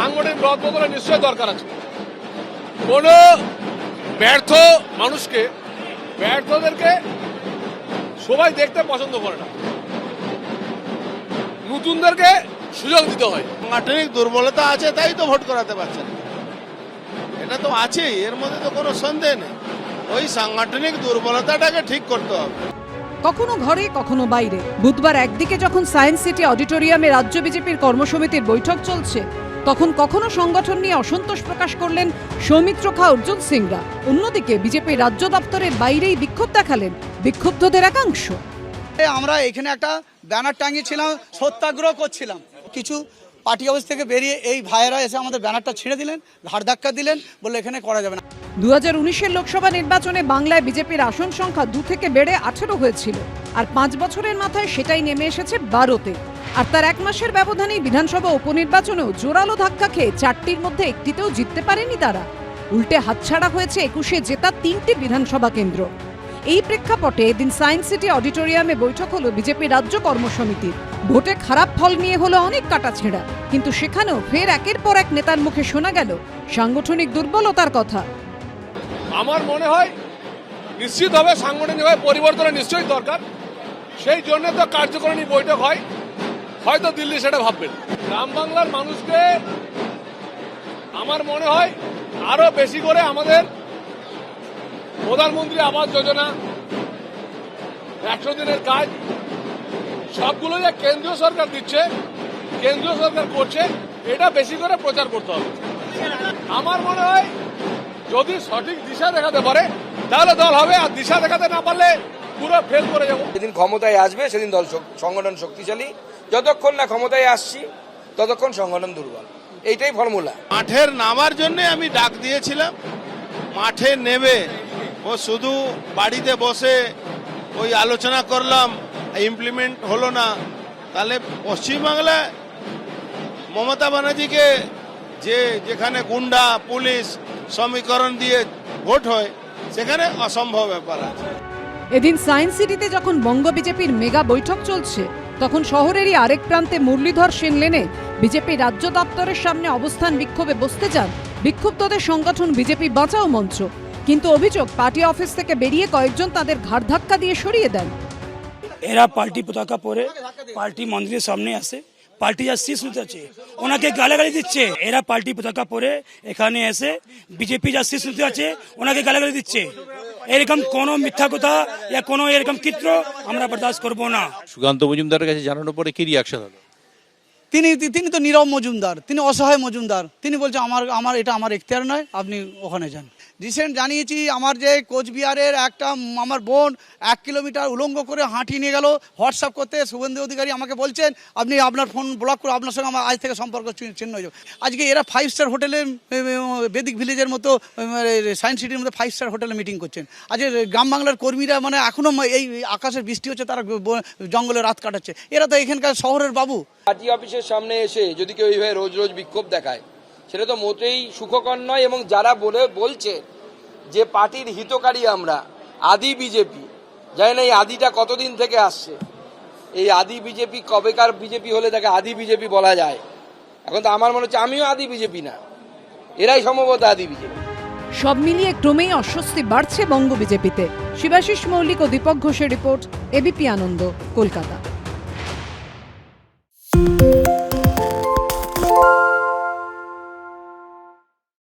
সাংগঠনিক বদলের নিশ্চয়ই দরকার আছে। কোনো ব্যর্থ মানুষকে ব্যর্থদেরকে সবাই দেখতে পছন্দ করে না। নতুনদেরকে সুযোগ দিতে হয়। সাংগঠনিক দুর্বলতা আছে তাই তো ভোট করাতে পারছে না এটা তো আছেই এর মধ্যে তো কোনো সন্দেহ নেই। ওই সাংগঠনিক দুর্বলতাটাকে ঠিক করতে হবে। কখনো ঘরে কখনো বাইরে। বুধবার একদিকে যখন সায়েন্স সিটি অডিটোরিয়ামে রাজ্য বিজেপির কর্মসমিতির বৈঠক চলছে তখন কখনো সংগঠন নিয়ে অসন্তোষ প্রকাশ করলেন সৌমিত্র খা অর্জুন সিংরা। অন্যদিকে বিজেপির রাজ্য দপ্তরের বাইরেই বিক্ষোভ দেখালেন বিক্ষুব্ধদের একাংশ। আমরা এখানে একটা ব্যানার টাঙিয়েছিলাম সত্যাগ্রহ করছিলাম। কিছু পার্টি অফিস থেকে বেরিয়ে এই ভাইয়েরা এসে আমাদের ব্যানারটা ছিঁড়ে দিলেন ঘাড় ধাক্কা দিলেন বলে এখানে করা যাবে না। দু হাজার উনিশের লোকসভা নির্বাচনে বাংলায় বিজেপির আসন সংখ্যা দু থেকে বেড়ে আঠেরো হয়েছিল। আর পাঁচ বছরের মাথায় সেটাই নেমে এসেছে বারোতে। আর তার এক মাসের ব্যবধানেই বিধানসভা উপনির্বাচনেও জোরালো ধাক্কা খেয়ে চারটির মধ্যে একটিতেও জিততে পারেনি তারা। উল্টে হাতছাড়া হয়েছে একুশে জেতা তিনটি বিধানসভা কেন্দ্র। এই প্রেক্ষাপটে এদিন সায়েন্স সিটি অডিটোরিয়ামে বৈঠক হলো বিজেপি রাজ্য কর্মসমিতির। ভোটে খারাপ ফল নিয়ে হলো অনেক কাটাছেঁড়া। কিন্তু সেখানেও ফের একের পর এক নেতার মুখে শোনা গেল সাংগঠনিক দুর্বলতার কথা। আমার মনে হয় নিশ্চিতভাবে সাংগঠনিকভাবে পরিবর্তনের নিশ্চয়ই দরকার। সেই জন্য তো কার্যকরণী বৈঠক হয়। হয়তো দিল্লি সেটা ভাববেন। গ্রাম বাংলার মানুষকে আমার মনে হয় আরও বেশি করে আমাদের প্রধানমন্ত্রী আবাস যোজনা, একশো দিনের কাজ সবগুলো যে কেন্দ্রীয় সরকার দিচ্ছে, কেন্দ্রীয় সরকার করছে, এটা বেশি করে প্রচার করতে হবে। আমার মনে হয় যদি সঠিক দিশা দেখাতে পারে, তাহলে দল হবে, আর দিশা দেখাতে না পারলে পুরো ফেল করে যাব। যেদিন ক্ষমতায় আসবে, সেদিন দল সংগঠন শক্তিশালী যতক্ষণ না ক্ষমতায় আসছি, ততক্ষণ সংগঠন দুর্বল। এইটাই ফর্মুলা। মাঠের নামার জন্য আমি ডাক দিয়েছিলাম। মাঠে নেবে ও শুধু বাড়িতে বসে ওই আলোচনা করলাম ইমপ্লিমেন্ট হলো না। তাহলে পশ্চিমবাংলায় মমতা ব্যানার্জিকে যে যেখানে গুন্ডা, পুলিশ, সমীকরণ দিয়ে ভোট হয়, সেখানে অসম্ভব ব্যাপার আছে। এদিন সায়েন্স সিটিতে যখন বঙ্গ বিজেপির মেগা বৈঠক চলছে, তখন শহরেরই আরেক প্রান্তে মুরলীধর সেন লেনে বিজেপি রাজ্য দপ্তরের সামনে অবস্থান বিক্ষোভে বসতে যান বিক্ষুব্ধদের সংগঠন বিজেপি বাঁচাও মঞ্চ কিন্তু অভিযোগ, পার্টি অফিস থেকে বেরিয়ে কয়েকজন তাদের ঘাড় ধাক্কা দিয়ে সরিয়ে দেন। এরা পাল্টি পতাকা পরে পাল্টি মন্দিরের সামনে আসে। পাল্টি যা শীষ নিতে আছে ওনাকে গালাগালি দিচ্ছে। এরা পাল্টি পতাকা পরে এখানে এসে বিজেপি যা শীষ নিতে আছে ওনাকে গালাগালি দিচ্ছে। এরকম কোনো মিথ্যা কথা ইয়া কোনো এরকম চিত্র আমরা বরদাস্ত করব না। সুকান্ত মজুমদারের কাছে জানানোর পরে কি রিয়াকশন হলো? তিনি তিনি তো নীরব মজুমদার তিনি অসহায় মজুমদার। তিনি বলছে আমার আমার এটা আমার এখতিয়ার নয় আপনি ওখানে যান। রিসেন্ট জানিয়েছি, আমার যে কোচবিহারের একটা, আমার বোন এক কিলোমিটার উলঙ্গ করে হাঁটি নিয়ে গেল। হোয়াটসঅ্যাপ করতে শুভেন্দু অধিকারী আমাকে বলছেন, আপনি আপনার ফোন ব্লক করে আপনার সঙ্গে আমার আজ থেকে সম্পর্ক চি- ছিন্ন হয়ে আজকে এরা ফাইভ স্টার হোটেলে বেদিক ভিলেজের মতো সায়েন্স সিটির মধ্যে ফাইভ স্টার হোটেলে মিটিং করছেন। আজকে গ্রাম বাংলার কর্মীরা মানে এখনও এই আকাশের বৃষ্টি হচ্ছে, তারা জঙ্গলে রাত কাটাচ্ছে। এরা তো এখানকার শহরের বাবু। পার্টি অফিসের সামনে এসে যদি কেউ এইভাবে রোজ রোজ বিক্ষোভ দেখায় সেটা তো মোটেই সুখকর নয় এবং যারা বলে বলছে যে পার্টির হিতকারী আমরা, আদি বিজেপি, জানি না এই আদিটা কতদিন থেকে আসছে, এই আদি বিজেপি কবেকার বিজেপি হলে তাকে আদি বিজেপি বলা যায়? এখন তো আমার মনে হচ্ছে আমিও আদি বিজেপি না, এরাই সম্ভবত আদি বিজেপি। সব মিলিয়ে ক্রমেই অস্বস্তি বাড়ছে বঙ্গ বিজেপিতে। শিবাশিস মৌলিক ও দীপক ঘোষের রিপোর্ট এবিপি আনন্দ, কলকাতা।